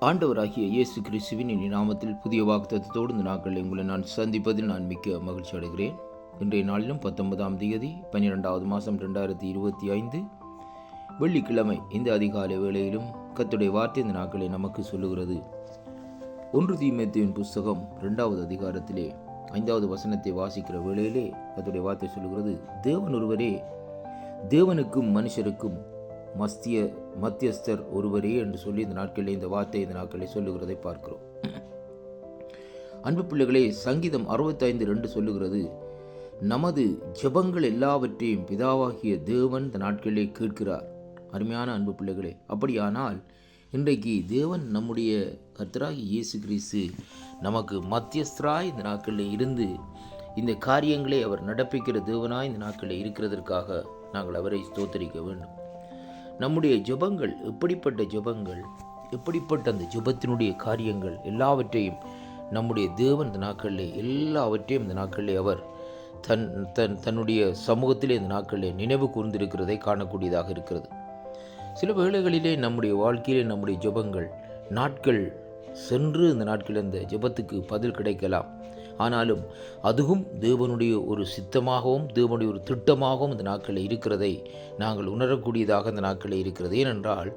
ஆண்டவராகிய இயேசு கிறிஸ்துவின் நாமத்தில் புதிய வாக்குத்தத்தோடு இந்த நாட்களில் உங்களை நான் சந்திப்பதில் நான் மிக்க மகிழ்ச்சி அடைகிறேன். இன்றைய நாளிலும் பத்தொன்பதாம் தேதி பன்னிரெண்டாவது மாதம் ரெண்டாயிரத்தி இருபத்தி ஐந்து. வெள்ளிக்கிழமை இந்த அதிகாலை வேளையிலும் கத்துடைய வார்த்தை இந்த நாட்களை நமக்கு சொல்லுகிறது. ஒன்று தீமேத்தியின் புஸ்தகம் ரெண்டாவது அதிகாரத்திலே ஐந்தாவது வசனத்தை வாசிக்கிற வேளையிலே கத்துடைய வார்த்தை சொல்லுகிறது. தேவன் ஒருவரே தேவனுக்கும் மனுஷருக்கும் மஸ்திய மத்தியஸ்தர் ஒருவரே என்று சொல்லி இந்த நாட்களில் இந்த வார்த்தை இந்த நாட்களில் சொல்லுகிறதை பார்க்கிறோம். அன்பு பிள்ளைகளே சங்கீதம் அறுபத்தைந்து ரெண்டு சொல்லுகிறது நமது ஜெபங்கள் எல்லாவற்றையும் பிதாவாகிய தேவன் இந்த நாட்களிலே கேட்கிறார். அருமையான அன்பு பிள்ளைகளே அப்படியானால் இன்றைக்கு தேவன் நம்முடைய கர்த்தராகி இயேசு கிறிஸ்து நமக்கு மத்தியஸ்தராய் இந்த நாட்களில் இருந்து இந்த காரியங்களை அவர் நடப்பிக்கிற தேவனாய் இந்த நாட்களில் இருக்கிறதற்காக நாங்கள் அவரை ஸ்தோத்தரிக்க வேண்டும். நம்முடைய ஜெபங்கள் எப்படிப்பட்ட ஜெபங்கள் எப்படிப்பட்ட அந்த ஜெபத்தினுடைய காரியங்கள் எல்லாவற்றையும் நம்முடைய தேவன் இந்த நாட்களிலே எல்லாவற்றையும் இந்த நாட்களிலே அவர் தன் தன் தன்னுடைய சமூகத்திலே இந்த நாட்களிலே நினைவு கூர்ந்திருக்கிறதை காணக்கூடியதாக இருக்கிறது. சில வேளைகளிலே நம்முடைய வாழ்க்கையிலே நம்முடைய ஜெபங்கள் நாட்கள் சென்று இந்த நாட்களில் அந்த ஜெபத்துக்கு பதில் கிடைக்கலாம். ஆனாலும் அதுவும் தேவனுடைய ஒரு சித்தமாகவும் தேவனுடைய ஒரு திட்டமாகவும் இந்த நாட்களில் இருக்கிறதை நாங்கள் உணரக்கூடியதாக இந்த நாட்களில் இருக்கிறது. ஏனென்றால்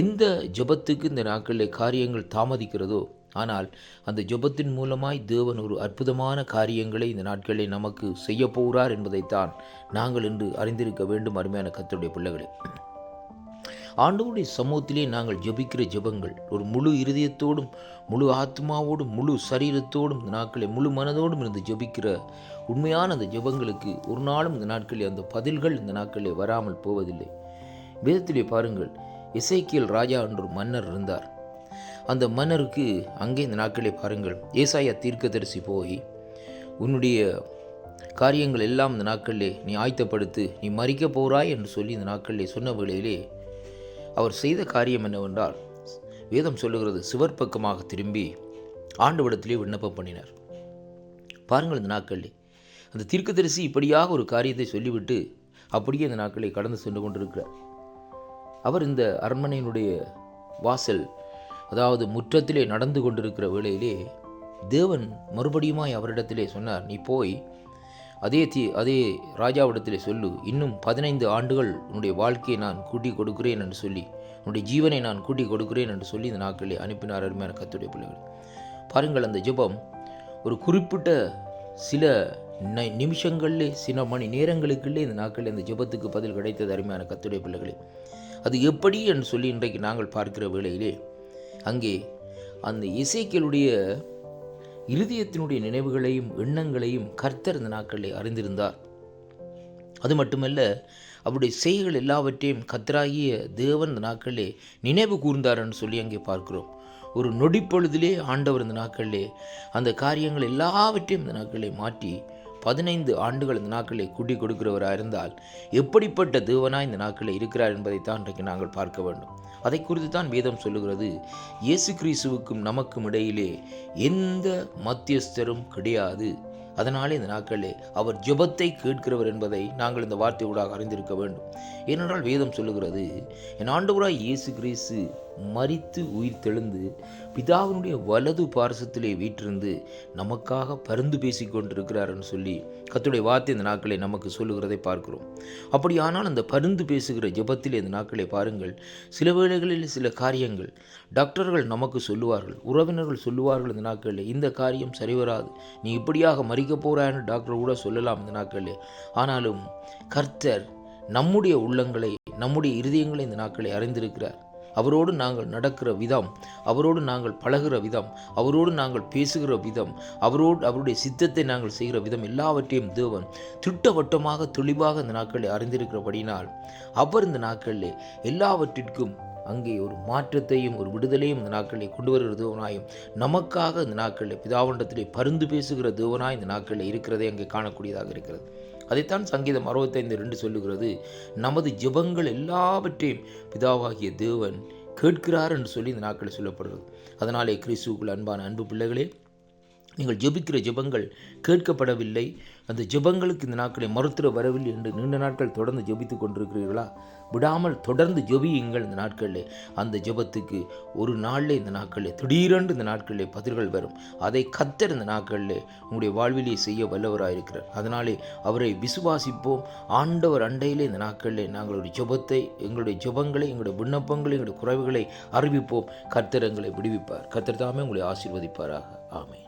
எந்த ஜெபத்துக்கு இந்த நாட்களில் காரியங்கள் தாமதிக்கிறதோ ஆனால் அந்த ஜெபத்தின் மூலமாய் தேவன் ஒரு அற்புதமான காரியங்களை இந்த நாட்களில் நமக்கு செய்ய போகிறார் என்பதைத்தான் நாங்கள் இன்று அறிந்திருக்க வேண்டும் அருமையான கத்தருடைய பிள்ளைகளே. ஆண்டவருடைய சமூகத்திலே நாங்கள் ஜெபிக்கிற ஜெபங்கள் ஒரு முழு இருதயத்தோடும் முழு ஆத்மாவோடும் முழு சரீரத்தோடும் இந்த நாட்களை முழு மனதோடும் இருந்து ஜெபிக்கிற உண்மையான அந்த ஜெபங்களுக்கு ஒரு நாளும் இந்த நாட்களில் அந்த பதில்கள் இந்த நாட்களில் வராமல் போவதில்லை. வேதத்திலே பாருங்கள் இசைக்கியல் ராஜா என்று மன்னர் இருந்தார். அந்த மன்னருக்கு அங்கே இந்த நாட்களே பாருங்கள் ஏசாயா தீர்க்கதரிசி போய் உன்னுடைய காரியங்கள் எல்லாம் இந்த நாட்களிலே நீ ஆயத்தப்படுத்து நீ மறிக்க போகிறாய் என்று சொல்லி இந்த நாட்களிலே சொன்ன வேளையிலே அவர் செய்த காரியம் என்னவென்றால் வேதம் சொல்லுகிறது சிவற்பக்கமாக திரும்பி ஆண்டவிடத்திலே விண்ணப்பம் பண்ணினார். பாருங்கள் இந்த நாட்களில். அந்த தீர்க்கதரிசி இப்படியாக ஒரு காரியத்தை சொல்லிவிட்டு அப்படியே இந்த நாட்களை கடந்து சென்று கொண்டிருக்கிறார். அவர் இந்த அரண்மனையினுடைய வாசல் அதாவது முற்றத்திலே நடந்து கொண்டிருக்கிற வேளையிலே தேவன் மறுபடியுமாய் அவரிடத்திலே சொன்னார் நீ போய் அதே தீ அதே ராஜாவிடத்திலே சொல்லு இன்னும் பதினைந்து ஆண்டுகள் உன்னுடைய வாழ்க்கையை நான் கூட்டி கொடுக்கிறேன் என்று சொல்லி உன்னுடைய ஜீவனை நான் கூட்டி கொடுக்கிறேன் என்று சொல்லி இந்த நாட்களில் அனுப்பினார் அருமையான கத்துடைய பிள்ளைகள். பாருங்கள் அந்த ஜெபம் ஒரு குறிப்பிட்ட சில நை நிமிஷங்களிலே சில மணி நேரங்களுக்குள்ளே இந்த நாட்களில் இந்த ஜெபத்துக்கு பதில் கிடைத்தது அருமையான கத்துடைய பிள்ளைகளே. அது எப்படி என்று சொல்லி இன்றைக்கு நாங்கள் பார்க்கிற வேளையிலே அங்கே அந்த இசைக்களுடைய இருதயத்தினுடைய நினைவுகளையும் எண்ணங்களையும் கர்த்தர் இந்த நாட்களில் அறிந்திருந்தார். அது மட்டுமல்ல அவருடைய செய்கள் எல்லாவற்றையும் கத்தராகிய தேவன் இந்த நாட்களிலே நினைவு கூர்ந்தார்னு சொல்லி அங்கே பார்க்கிறோம். ஒரு நொடிப்பொழுதிலே ஆண்டவர் இந்த நாட்களிலே அந்த காரியங்கள் எல்லாவற்றையும் இந்த நாட்களிலே மாற்றி பதினைந்து ஆண்டுகள் இந்த நாட்களை கூட்டி கொடுக்கிறவராக இருந்தால் எப்படிப்பட்ட தேவனாய் இந்த நாட்களில் இருக்கிறார் என்பதைத்தான் இன்றைக்கு நாங்கள் பார்க்க வேண்டும். அதை குறித்து தான் வேதம் சொல்லுகிறது. இயேசு கிறிஸ்துவுக்கும் நமக்கும் இடையிலே எந்த மத்தியஸ்தரும் கிடையாது. அதனாலே இந்த நாட்களே அவர் ஜெபத்தை கேட்கிறவர் என்பதை நாங்கள் இந்த வார்த்தையூடாக அறிந்திருக்க வேண்டும். ஏனென்றால் வேதம் சொல்லுகிறது என் ஆண்டவராய் இயேசு கிறிஸ்து மறித்து உயிர் தெழுந்து பிதாவினுடைய வலது பார்சத்திலே வீற்றிருந்து நமக்காக பருந்து பேசிக் கொண்டிருக்கிறார்னு சொல்லி கத்துடைய வார்த்தை இந்த நாட்களை நமக்கு சொல்லுகிறதை பார்க்கிறோம். அப்படியானால் அந்த பருந்து பேசுகிற ஜெபத்தில் இந்த நாட்களை பாருங்கள் சில வேளைகளில் சில காரியங்கள் டாக்டர்கள் நமக்கு சொல்லுவார்கள் உறவினர்கள் சொல்லுவார்கள் இந்த நாட்களில் இந்த காரியம் சரிவராது நீ இப்படியாக மறிக்க போகிறான்னு டாக்டர் கூட சொல்லலாம் இந்த நாட்களில். ஆனாலும் கர்த்தர் நம்முடைய உள்ளங்களை நம்முடைய இருதயங்களை இந்த நாட்களை அறிந்திருக்கிறார். அவரோடு நாங்கள் நடக்கிற விதம் அவரோடு நாங்கள் பழகுற விதம் அவரோடு நாங்கள் பேசுகிற விதம் அவரோடு அவருடைய சித்தத்தை நாங்கள் செய்கிற விதம் எல்லாவற்றையும் தேவன் திட்டவட்டமாக தெளிவாக இந்த நாட்களில் அறிந்திருக்கிறபடினால் அவர் இந்த நாட்களில் எல்லாவற்றிற்கும் அங்கே ஒரு மாற்றத்தையும் ஒரு விடுதலையும் இந்த நாட்களில் கொண்டு வருகிற தேவனாயும் நமக்காக இந்த நாட்களில் பிதாவண்டத்திலே பருந்து பேசுகிற தேவனாய் இந்த நாட்களில் இருக்கிறதை அங்கே காணக்கூடியதாக இருக்கிறது. அதைத்தான் சங்கீதம் அறுபத்தைந்து ரெண்டு சொல்லுகிறது. நமது ஜெபங்கள் எல்லாவற்றையும் பிதாவாகிய தேவன் கேட்கிறார் என்று சொல்லி இந்த நாட்களில் சொல்லப்படுகிறது. அதனாலே கிறிஸ்துக்குள் அன்பான அன்பு பிள்ளைகளே நீங்கள் ஜெபிக்கிற ஜெபங்கள் கேட்கப்படவில்லை. அந்த ஜெபங்களுக்கு இந்த நாட்களை மறுத்துற வரவில்லை என்று நீண்ட நாட்கள் தொடர்ந்து ஜெபித்து கொண்டிருக்கிறீர்களா? விடாமல் தொடர்ந்து ஜெபியுங்கள் இந்த நாட்களில். அந்த ஜெபத்துக்கு ஒரு நாளில் இந்த நாட்களில் திடீரென்று இந்த நாட்களில் பதில்கள் வரும். அதை கத்தர் இந்த நாட்களில் உங்களுடைய வாழ்விலே செய்ய வல்லவராயிருக்கிறார். அதனாலே அவரை விசுவாசிப்போம். ஆண்டவர் அண்டையிலே இந்த நாட்களில் நாங்களுடைய ஜெபத்தை எங்களுடைய ஜெபங்களை எங்களுடைய விண்ணப்பங்களை எங்களுடைய குறைவுகளை அறிவிப்போம். கர்த்தர் எங்களை விடுவிப்பார். கர்த்தர் தாமே உங்களை ஆசீர்வதிப்பாராக. ஆமை